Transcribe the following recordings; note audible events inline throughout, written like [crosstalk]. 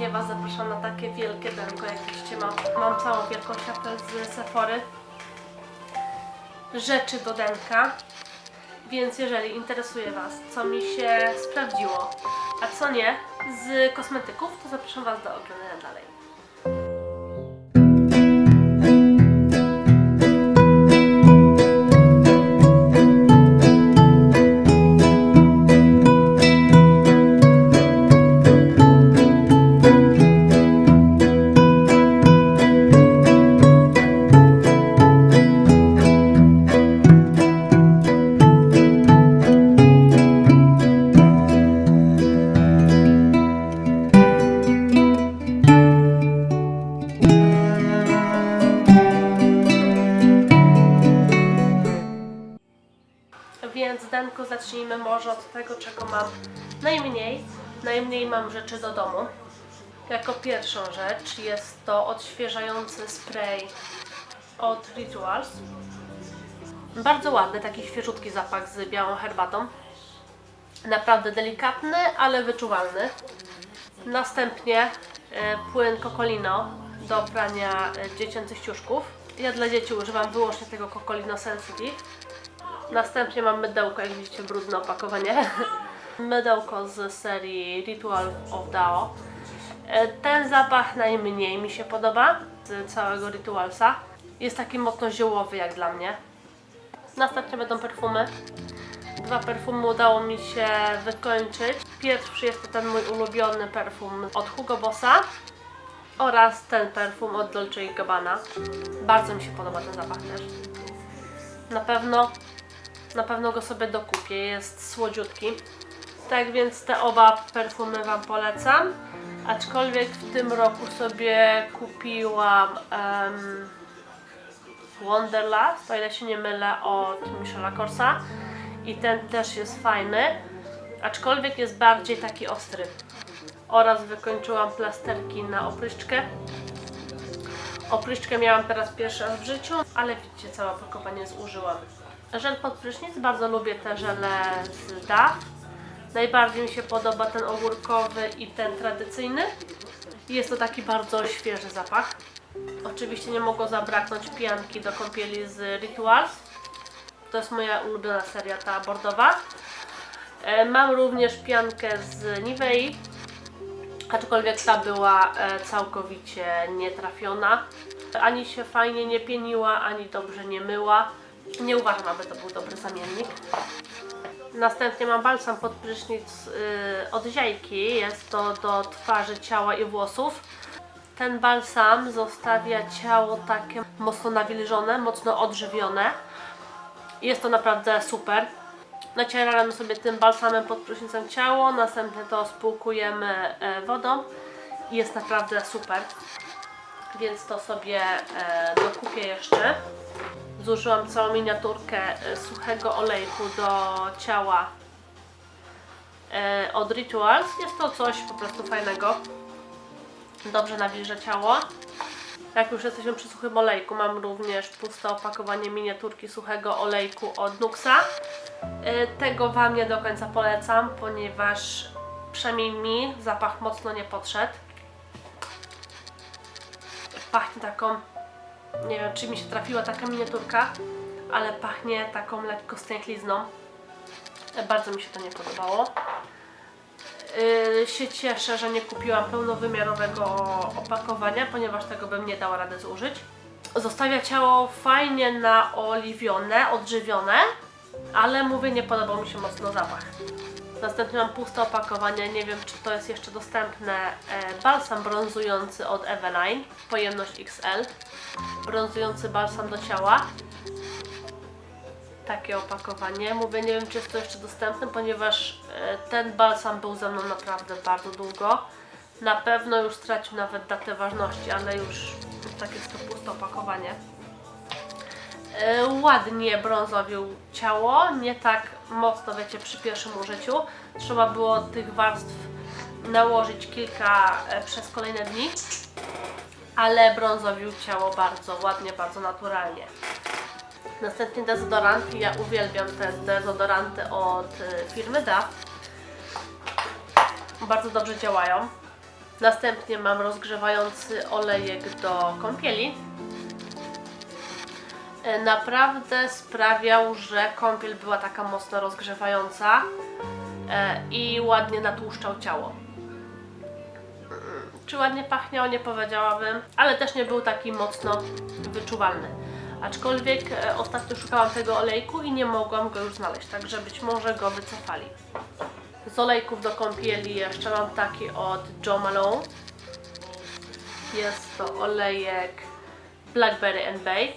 dzisiaj Was zapraszam na takie wielkie denko, jak widzicie mam, mam całą wielką siatkę z Sephory. Rzeczy do denka. Więc jeżeli interesuje Was, co mi się sprawdziło, a co nie z kosmetyków, to zapraszam Was do oglądania dalej. Zacznijmy może od tego, czego mam najmniej. Najmniej mam rzeczy do domu. Jako pierwszą rzecz jest to odświeżający spray od Rituals. Bardzo ładny, taki świeżutki zapach z białą herbatą. Naprawdę delikatny, ale wyczuwalny. Następnie e, płyn Cocolino do prania e, dziecięcych ciuszków. Ja dla dzieci używam wyłącznie tego Cocolino Sensitive. Następnie mam mydełko, jak widzicie, brudne opakowanie. [laughs] mydełko z serii Ritual of Dao. E, Ten zapach najmniej mi się podoba z całego Ritualsa. Jest taki mocno ziołowy jak dla mnie. Następnie będą perfumy. Dwa perfumy udało mi się wykończyć. Pierwszy jest to ten mój ulubiony perfum od Hugo Bossa oraz ten perfum od Dolce Gabbana. Bardzo mi się podoba ten zapach też. Na pewno, na pewno go sobie dokupię, jest słodziutki. Tak więc te oba perfumy Wam polecam. Aczkolwiek w tym roku sobie kupiłam em, Wonderlust, o ile się nie mylę, od Michela Corsa. I ten też jest fajny, aczkolwiek jest bardziej taki ostry. Oraz wykończyłam plasterki na opryszczkę. Opryszczkę miałam teraz pierwszy raz w życiu, ale widzicie, całe opakowanie zużyłam. Żel pod prysznic, bardzo lubię te żele z DAF. Najbardziej mi się podoba ten ogórkowy i ten tradycyjny. Jest to taki bardzo świeży zapach. Oczywiście nie mogło zabraknąć pianki do kąpieli z Rituals. To jest moja ulubiona seria, ta bordowa. E, Mam również piankę z Nivei, aczkolwiek ta była e, całkowicie nietrafiona. Ani się fajnie nie pieniła, ani dobrze nie myła. Nie uważam, aby to był dobry zamiennik. Następnie mam balsam pod prysznic y, od Ziajki. Jest to do twarzy, ciała i włosów. Ten balsam zostawia ciało takie mocno nawilżone, mocno odżywione. Jest to naprawdę super. Nacieramy sobie tym balsamem pod prysznicem ciało, następnie to spłukujemy e, wodą jest naprawdę super. Więc to sobie e, dokupię jeszcze. Zużyłam całą miniaturkę e, suchego olejku do ciała e, od Rituals. Jest to coś po prostu fajnego. Dobrze nawilża ciało. Jak już jesteśmy przy suchym olejku, mam również puste opakowanie miniaturki suchego olejku od Nuxa. E, Tego Wam nie do końca polecam, ponieważ przynajmniej mi zapach mocno nie podszedł. Pachnie taką, nie wiem czy mi się trafiła taka miniaturka, ale pachnie taką lekko stęchlizną. Bardzo mi się to nie podobało. Yy, się cieszę, że nie kupiłam pełnowymiarowego opakowania, ponieważ tego bym nie dała rady zużyć. Zostawia ciało fajnie naoliwione, odżywione, ale mówię, nie podobał mi się mocno zapach. Następnie mam puste opakowanie, nie wiem czy to jest jeszcze dostępne. E, balsam brązujący od Eveline, pojemność XL. Brązujący balsam do ciała takie opakowanie. Mówię, nie wiem czy jest to jeszcze dostępne, ponieważ e, ten balsam był ze mną naprawdę bardzo długo. Na pewno już stracił nawet datę ważności, ale już tak jest to puste opakowanie. E, Ładnie brązowił ciało, nie tak mocno wiecie przy pierwszym użyciu. Trzeba było tych warstw nałożyć kilka e, przez kolejne dni, ale brązowił ciało bardzo ładnie, bardzo naturalnie. Następnie dezodorant. Ja uwielbiam te dezodoranty od y, firmy DAF. Bardzo dobrze działają. Następnie mam rozgrzewający olejek do kąpieli. E, Naprawdę sprawiał, że kąpiel była taka mocno rozgrzewająca e, i ładnie natłuszczał ciało. Czy ładnie pachniał, nie powiedziałabym, ale też nie był taki mocno wyczuwalny. Aczkolwiek e, ostatnio szukałam tego olejku i nie mogłam go już znaleźć, także być może go wycofali. Z olejków do kąpieli jeszcze mam taki od Joe Malone. Jest to olejek Blackberry and Bay.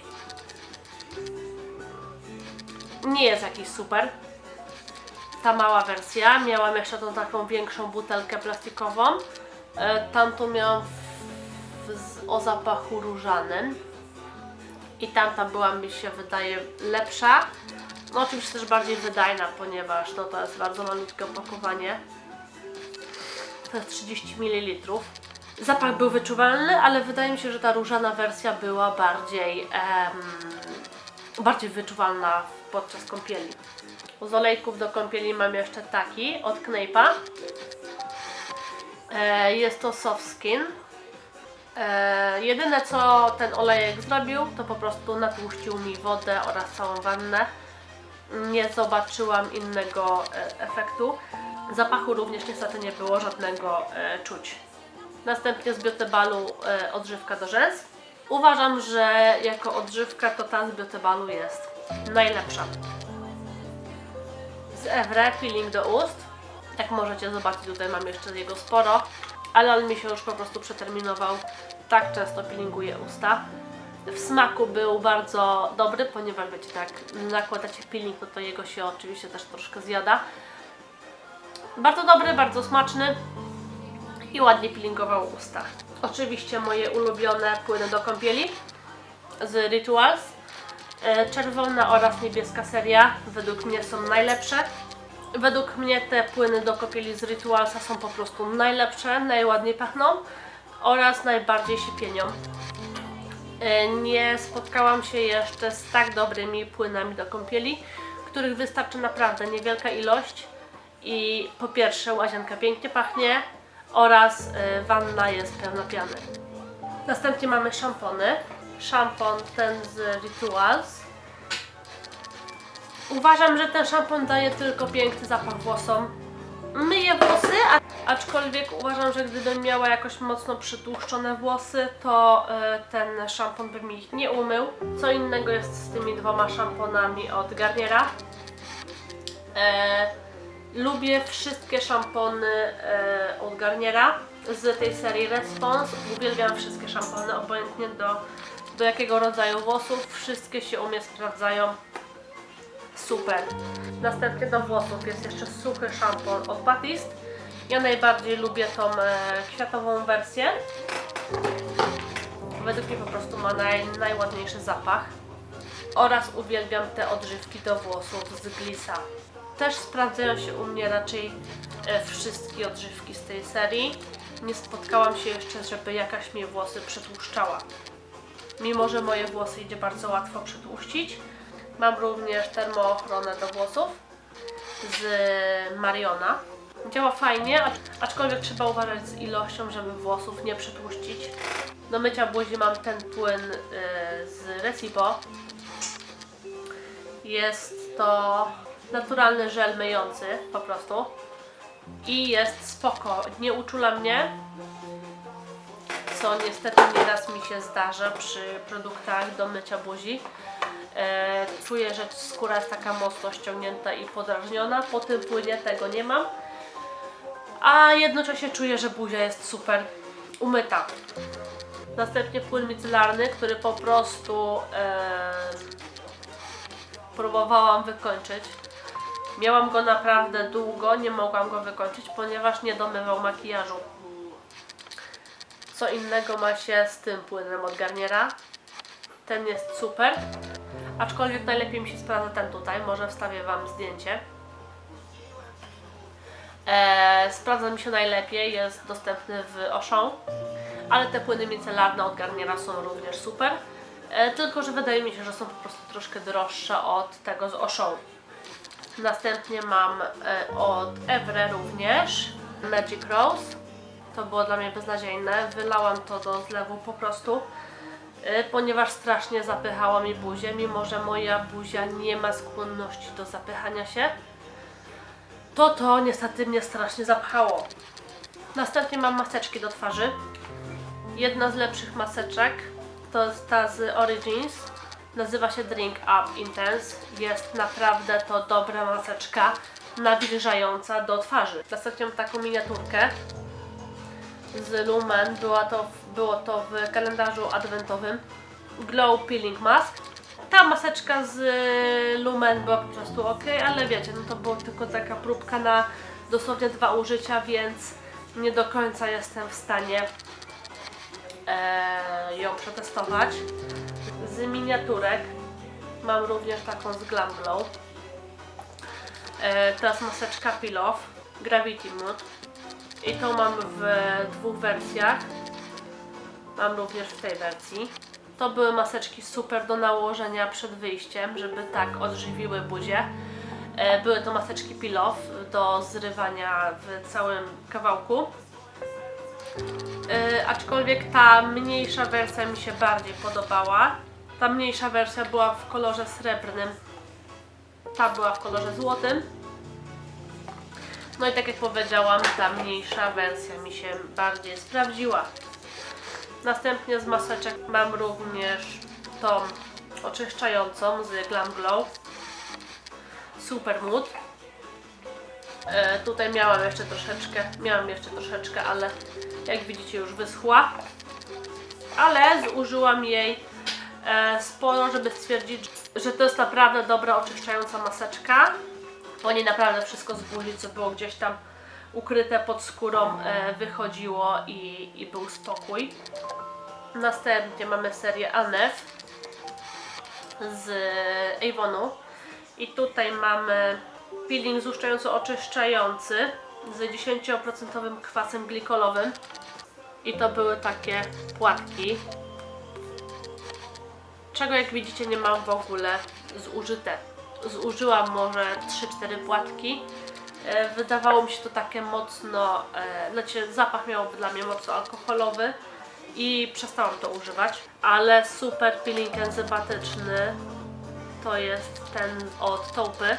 Nie jest jakiś super. Ta mała wersja. Miałam jeszcze tą taką większą butelkę plastikową. E, Tamtą miałam w, w, o zapachu różanym. I tamta była mi się wydaje lepsza. No oczywiście też bardziej wydajna, ponieważ no, to jest bardzo malutkie opakowanie. To jest 30 ml. Zapach był wyczuwalny, ale wydaje mi się, że ta różana wersja była bardziej, em, bardziej wyczuwalna podczas kąpieli. Z olejków do kąpieli mam jeszcze taki od Kneipa. E, jest to soft skin. E, jedyne co ten olejek zrobił, to po prostu natłuścił mi wodę oraz całą wannę. Nie zobaczyłam innego e, efektu. Zapachu również niestety nie było żadnego e, czuć. Następnie z Biotebalu e, odżywka do rzęs. Uważam, że jako odżywka to ta z Biotebalu jest najlepsza. Z Evre peeling do ust. Jak możecie zobaczyć, tutaj mam jeszcze jego sporo, ale on mi się już po prostu przeterminował. Tak często peelinguję usta. W smaku był bardzo dobry, ponieważ wiecie, tak nakładacie peeling, no to jego się oczywiście też troszkę zjada. Bardzo dobry, bardzo smaczny i ładnie peelingował usta. Oczywiście moje ulubione płyny do kąpieli z Rituals. E, Czerwona oraz niebieska seria według mnie są najlepsze. Według mnie te płyny do kąpieli z Ritualsa są po prostu najlepsze, najładniej pachną oraz najbardziej się pienią. E, Nie spotkałam się jeszcze z tak dobrymi płynami do kąpieli, których wystarczy naprawdę niewielka ilość i po pierwsze łazienka pięknie pachnie oraz e, wanna jest pełna piany. Następnie mamy szampony. Szampon ten z Rituals. Uważam, że ten szampon daje tylko piękny zapach włosom. Myję włosy, aczkolwiek uważam, że gdybym miała jakoś mocno przytłuszczone włosy, to e, ten szampon by mi ich nie umył. Co innego jest z tymi dwoma szamponami od Garniera. E, lubię wszystkie szampony e, od Garniera z tej serii Response. Uwielbiam wszystkie szampony, obojętnie do, do jakiego rodzaju włosów. Wszystkie się u mnie sprawdzają super. Następnie do włosów jest jeszcze suchy szampon od Batiste. Ja najbardziej lubię tą e, kwiatową wersję. Według mnie po prostu ma naj, najładniejszy zapach. Oraz uwielbiam te odżywki do włosów z Glissa. Też sprawdzają się u mnie raczej e, wszystkie odżywki z tej serii. Nie spotkałam się jeszcze, żeby jakaś mnie włosy przetłuszczała. Mimo, że moje włosy idzie bardzo łatwo przetłuścić. Mam również termoochronę do włosów z Mariona. Działa fajnie, acz- aczkolwiek trzeba uważać z ilością, żeby włosów nie przetłuścić. Do mycia buzi mam ten płyn y, z Recibo. Jest to naturalny żel myjący po prostu. I jest spoko. Nie uczula mnie, co niestety nieraz mi się zdarza przy produktach do mycia buzi. E, czuję, że skóra jest taka mocno ściągnięta i podrażniona. Po tym płynie tego nie mam. A jednocześnie czuję, że buzia jest super umyta. Następnie płyn micelarny, który po prostu em, próbowałam wykończyć. Miałam go naprawdę długo, nie mogłam go wykończyć, ponieważ nie domywał makijażu. Co innego ma się z tym płynem od Garniera. Ten jest super. Aczkolwiek najlepiej mi się sprawdza ten tutaj. Może wstawię Wam zdjęcie. Eee, sprawdza mi się najlepiej, jest dostępny w Auchan. Ale te płyny micelarne od Garniera są również super. E, tylko, że wydaje mi się, że są po prostu troszkę droższe od tego z Auchan. Następnie mam e, od Evre również Magic Rose. To było dla mnie beznadziejne. Wylałam to do zlewu po prostu, y, ponieważ strasznie zapychało mi buzię, mimo że moja buzia nie ma skłonności do zapychania się. To to niestety mnie strasznie zapchało. Następnie mam maseczki do twarzy. Jedna z lepszych maseczek to jest ta z Origins. Nazywa się Drink Up Intense. Jest naprawdę to dobra maseczka nawilżająca do twarzy. Mam taką miniaturkę z Lumen. Była to, było to w kalendarzu adwentowym. Glow Peeling Mask. Ta maseczka z Lumen była po prostu ok, ale wiecie, no to była tylko taka próbka na dosłownie dwa użycia, więc nie do końca jestem w stanie e, ją przetestować. Z miniaturek mam również taką z Glam Glow. E, teraz maseczka Off Gravity Mood. I to mam w dwóch wersjach. Mam również w tej wersji. To były maseczki super do nałożenia przed wyjściem, żeby tak odżywiły buzię. E, Były to maseczki Off do zrywania w całym kawałku. E, aczkolwiek ta mniejsza wersja mi się bardziej podobała. Ta mniejsza wersja była w kolorze srebrnym, ta była w kolorze złotym. No i tak jak powiedziałam, ta mniejsza wersja mi się bardziej sprawdziła. Następnie z maseczek mam również tą oczyszczającą z Glam Glow Super Mood. E, tutaj miałam jeszcze troszeczkę, miałam jeszcze troszeczkę, ale jak widzicie już wyschła. Ale zużyłam jej e, sporo, żeby stwierdzić, że to jest naprawdę dobra oczyszczająca maseczka. Bo nie naprawdę wszystko z buzi, co było gdzieś tam ukryte pod skórą, e, wychodziło i, i był spokój. Następnie mamy serię Anef z Avonu. I tutaj mamy peeling złuszczająco oczyszczający z 10% kwasem glikolowym. I to były takie płatki. Czego jak widzicie nie mam w ogóle zużyte. Zużyłam może 3-4 płatki. E, Wydawało mi się to takie mocno, e, znaczy zapach miałoby dla mnie mocno alkoholowy i przestałam to używać. Ale super peeling enzymatyczny to jest ten od Taupy.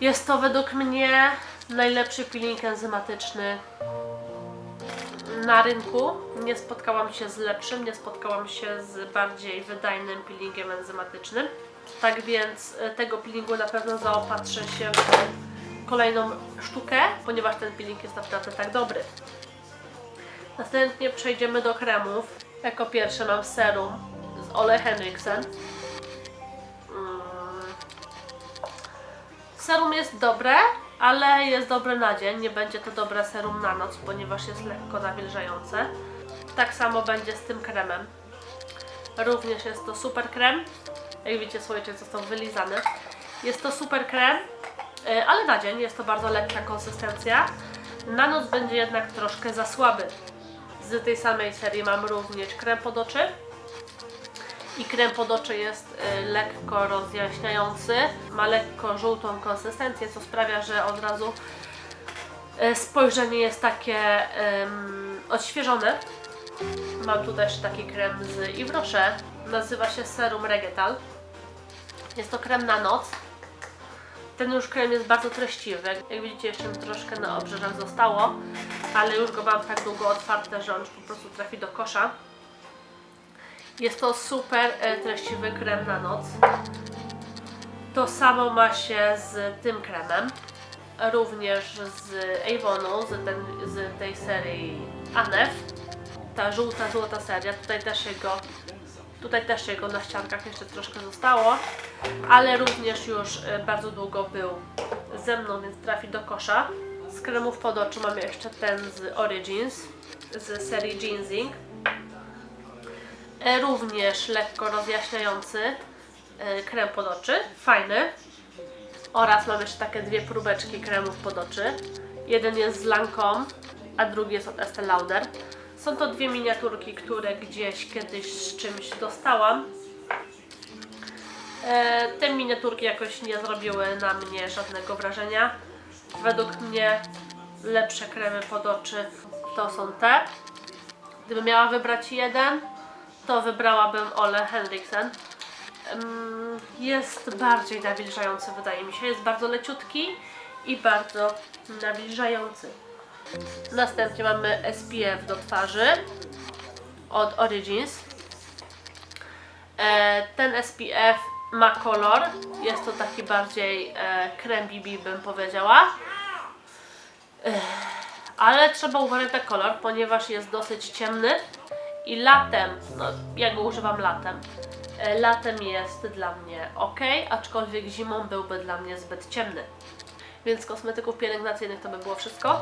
Jest to według mnie najlepszy peeling enzymatyczny na rynku. Nie spotkałam się z lepszym, nie spotkałam się z bardziej wydajnym peelingiem enzymatycznym. Tak więc e, tego peelingu na pewno zaopatrzę się w kolejną sztukę, ponieważ ten peeling jest naprawdę tak dobry. Następnie przejdziemy do kremów. Jako pierwsze mam serum z Ole Henriksen. Mm. Serum jest dobre, ale jest dobre na dzień. Nie będzie to dobre serum na noc, ponieważ jest lekko nawilżające. Tak samo będzie z tym kremem. Również jest to super krem. Jak widzicie, słoiczek został wylizany. Jest to super krem, y, ale na dzień jest to bardzo lekka konsystencja. Na noc będzie jednak troszkę za słaby. Z tej samej serii mam również krem pod oczy. I krem pod oczy jest y, lekko rozjaśniający. Ma lekko żółtą konsystencję, co sprawia, że od razu y, spojrzenie jest takie ym, odświeżone. Mam tutaj jeszcze taki krem z Yves. Nazywa się Serum Regetal. Jest to krem na noc. Ten już krem jest bardzo treściwy. Jak widzicie, jeszcze troszkę na obrzeżach zostało, ale już go mam tak długo otwarte, że on już po prostu trafi do kosza. Jest to super e, treściwy krem na noc. To samo ma się z tym kremem. Również z Avonu, z, ten, z tej serii Anef. Ta żółta, złota seria. Tutaj też jego, tutaj też jego na ściankach jeszcze troszkę zostało. Ale również już e, bardzo długo był ze mną, więc trafi do kosza. Z kremów pod oczy mamy jeszcze ten z Origins, z serii Jeansing. E, Również lekko rozjaśniający e, krem pod oczy, fajny. Oraz mam jeszcze takie dwie próbeczki kremów pod oczy. Jeden jest z Lancome, a drugi jest od Estee Lauder. Są to dwie miniaturki, które gdzieś kiedyś z czymś dostałam. E, te miniaturki jakoś nie zrobiły na mnie żadnego wrażenia. Według mnie lepsze kremy pod oczy to są te. Gdybym miała wybrać jeden, to wybrałabym Ole Henriksen. Jest bardziej nawilżający, wydaje mi się. Jest bardzo leciutki i bardzo nawilżający. Następnie mamy SPF do twarzy od Origins. E, ten SPF ma kolor. Jest to taki bardziej e, krem BB bym powiedziała. Ech, ale trzeba uważać na kolor, ponieważ jest dosyć ciemny i latem, no ja go używam latem, e, latem jest dla mnie ok, aczkolwiek zimą byłby dla mnie zbyt ciemny. Więc kosmetyków pielęgnacyjnych to by było wszystko.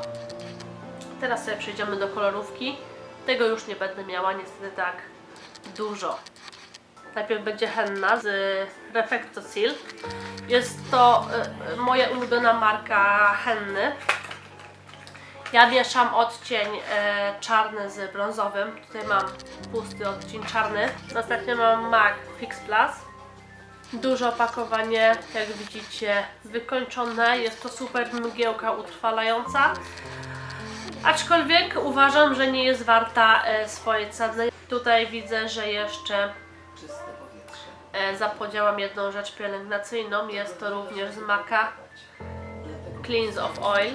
Teraz sobie przejdziemy do kolorówki. Tego już nie będę miała niestety tak dużo. Najpierw będzie henna z Reflecto Seal. Jest to y, moja ulubiona marka henny. Ja mieszam odcień e, czarny z brązowym. Tutaj mam pusty odcień czarny. Następnie mam MAC Fix Plus. Duże opakowanie, jak widzicie, wykończone. Jest to super mgiełka utrwalająca. Aczkolwiek uważam, że nie jest warta e, swojej ceny. Tutaj widzę, że jeszcze e, zapodziałam jedną rzecz pielęgnacyjną. Jest to również z Maca Cleanse of Oil.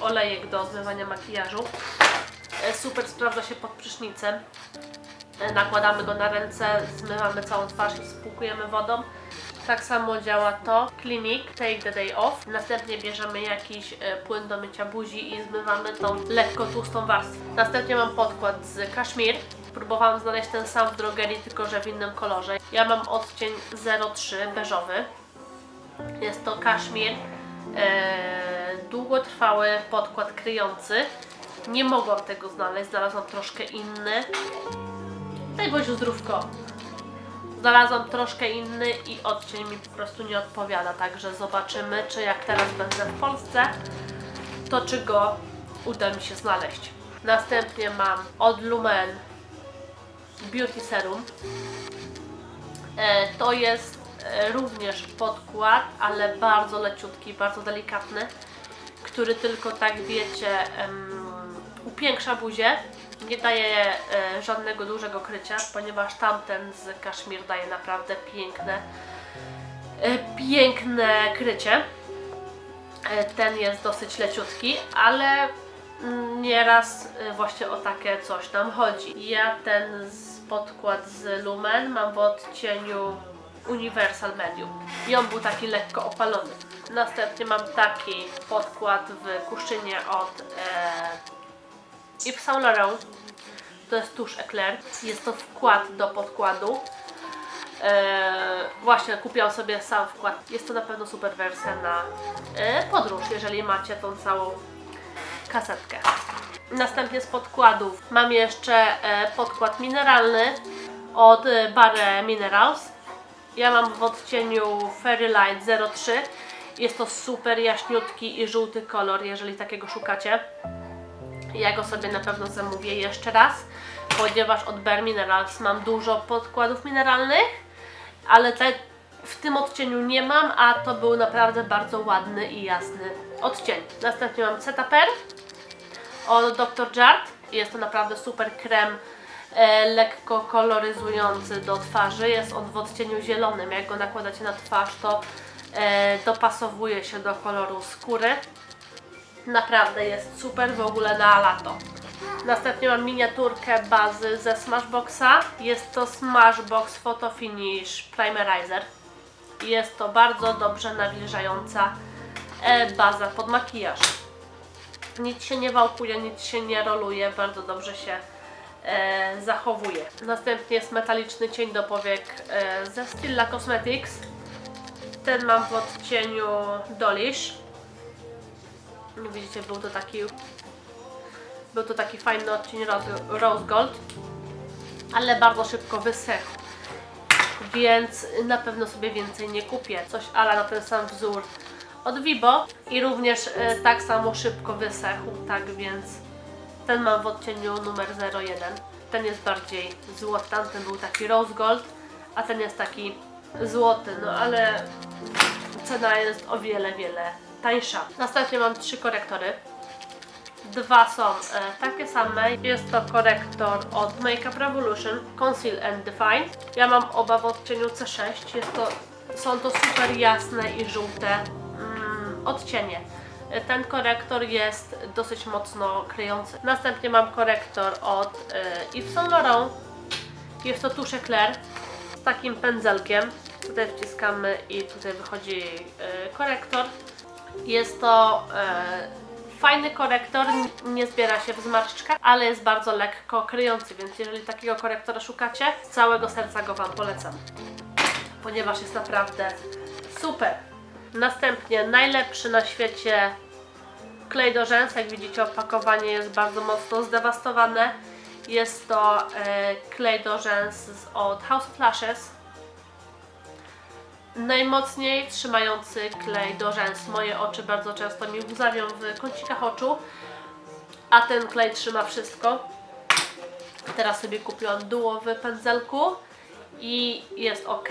Olejek do zmywania makijażu. E, Super sprawdza się pod prysznicem. E, Nakładamy go na ręce, zmywamy całą twarz i spłukujemy wodą. Tak samo działa to. Clinic, take the day off. Następnie bierzemy jakiś e, płyn do mycia buzi i zmywamy tą lekko tłustą warstwę. Następnie mam podkład z kaszmir. Próbowałam znaleźć ten sam w drogerii, tylko że w innym kolorze. Ja mam odcień 03 beżowy. Jest to kaszmir, e, długotrwały podkład kryjący. Nie mogłam tego znaleźć, znalazłam troszkę inny. Daj Boziu zdrówko. Znalazłam troszkę inny i odcień mi po prostu nie odpowiada, także zobaczymy, czy jak teraz będę w Polsce, to czy go uda mi się znaleźć. Następnie mam od Lumen Beauty Serum. E, to jest e, również podkład, ale bardzo leciutki, bardzo delikatny, który tylko tak wiecie em, upiększa buzię. Nie daje e, żadnego dużego krycia, ponieważ tamten z kaszmir daje naprawdę piękne, e, piękne krycie. E, ten jest dosyć leciutki, ale nieraz e, właśnie o takie coś nam chodzi. Ja ten z podkład z Lumen mam w odcieniu Universal Medium i on był taki lekko opalony. Następnie mam taki podkład w kuszynie od e, Yves Saint Laurent. To jest tusz Eclair. Jest to wkład do podkładu. E, właśnie kupiłam sobie sam wkład. Jest to na pewno super wersja na e, podróż, jeżeli macie tą całą kasetkę. Następnie z podkładów mam jeszcze e, podkład mineralny od Bare Minerals. Ja mam w odcieniu Fairy Light 03. Jest to super jaśniutki i żółty kolor, jeżeli takiego szukacie. Ja go sobie na pewno zamówię jeszcze raz, ponieważ od Bare Minerals mam dużo podkładów mineralnych, ale te w tym odcieniu nie mam, a to był naprawdę bardzo ładny i jasny odcień. Następnie mam Cetaper od Dr. Jart. Jest to naprawdę super krem lekko koloryzujący do twarzy. Jest on w odcieniu zielonym. Jak go nakładacie na twarz, to e, dopasowuje się do koloru skóry. Naprawdę jest super w ogóle na lato. Następnie mam miniaturkę bazy ze Smashboxa. Jest to Smashbox Photo Finish Primerizer. Jest to bardzo dobrze nawilżająca e, baza pod makijaż. Nic się nie wałkuje, nic się nie roluje, bardzo dobrze się e, zachowuje. Następnie jest metaliczny cień do powiek e, ze Stilla Cosmetics. Ten mam w odcieniu Dolish. Widzicie, był to taki był to taki fajny odcień rose gold, ale bardzo szybko wysechł. Więc na pewno sobie więcej nie kupię. Coś ala na ten sam wzór od Vibo i również e, tak samo szybko wysechł, tak więc ten mam w odcieniu numer 01. Ten jest bardziej złoty, tamten był taki rose gold, a ten jest taki złoty, no ale cena jest o wiele, wiele tańsza. Następnie mam trzy korektory. Dwa są e, takie same. Jest to korektor od Makeup Revolution Conceal and Define. Ja mam oba w odcieniu C6. Jest to, są to super jasne i żółte mm, odcienie. E, Ten korektor jest dosyć mocno kryjący. Następnie mam korektor od e, Yves Saint Laurent. Jest to tusz Eclair z takim pędzelkiem. Tutaj wciskamy i tutaj wychodzi e, korektor. Jest to fajny korektor, nie zbiera się w zmarszczkach, ale jest bardzo lekko kryjący, więc jeżeli takiego korektora szukacie, z całego serca go Wam polecam, ponieważ jest naprawdę super. Następnie najlepszy na świecie klej do rzęs, jak widzicie opakowanie jest bardzo mocno zdewastowane. Jest to e, klej do rzęs od House of Lashes. Najmocniej trzymający klej do rzęs. Moje oczy bardzo często mi łzawią w kącikach oczu, a ten klej trzyma wszystko. Teraz sobie kupiłam duo w pędzelku i jest ok,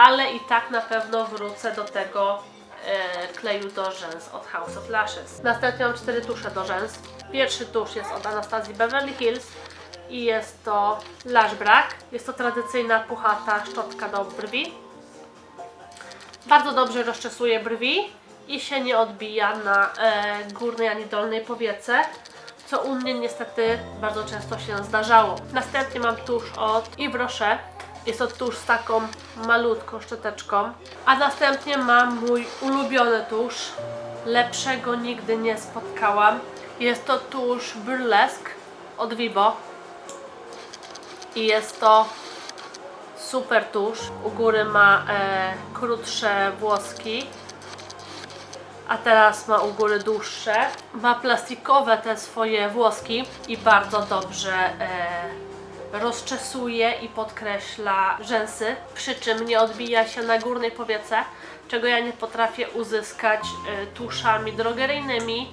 ale i tak na pewno wrócę do tego e, kleju do rzęs od House of Lashes. Następnie mam cztery tusze do rzęs. Pierwszy tusz jest od Anastazji Beverly Hills i jest to Lash Brack. Jest to tradycyjna puchata szczotka do brwi. Bardzo dobrze rozczesuje brwi i się nie odbija na e, górnej ani dolnej powiece, co u mnie niestety bardzo często się zdarzało. Następnie mam tusz od Yves Rocher. Jest to tusz z taką malutką szczoteczką. A następnie mam mój ulubiony tusz. Lepszego nigdy nie spotkałam. Jest to tusz Burlesque od Vibo. I jest to super tusz. U góry ma e, krótsze włoski, a teraz ma u góry dłuższe. Ma plastikowe te swoje włoski i bardzo dobrze e, rozczesuje i podkreśla rzęsy, przy czym nie odbija się na górnej powiece, czego ja nie potrafię uzyskać e, tuszami drogeryjnymi.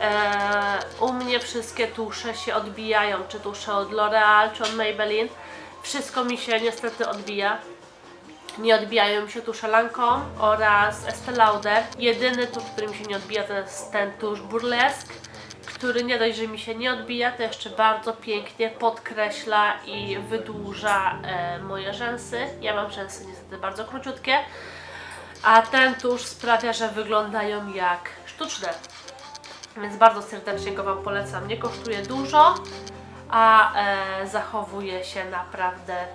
E, u mnie wszystkie tusze się odbijają, czy tusze od L'Oreal, czy od Maybelline. Wszystko mi się niestety odbija. Nie odbijają mi się tusze Lancome oraz Estee Lauder. Jedyny tusz, który mi się nie odbija, to jest ten tusz Burlesque, który nie dość, że mi się nie odbija, to jeszcze bardzo pięknie podkreśla i wydłuża e, moje rzęsy. Ja mam rzęsy niestety bardzo króciutkie, a ten tusz sprawia, że wyglądają jak sztuczne. Więc bardzo serdecznie go Wam polecam. Nie kosztuje dużo, a e, zachowuje się naprawdę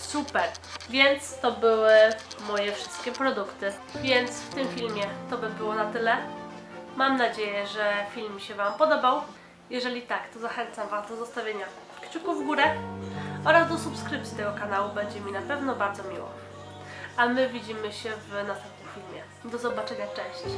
super. Więc to były moje wszystkie produkty. Więc w tym filmie to by było na tyle. Mam nadzieję, że film się Wam podobał. Jeżeli tak, to zachęcam Was do zostawienia kciuków w górę oraz do subskrypcji tego kanału. Będzie mi na pewno bardzo miło. A my widzimy się w następnym filmie. Do zobaczenia, cześć!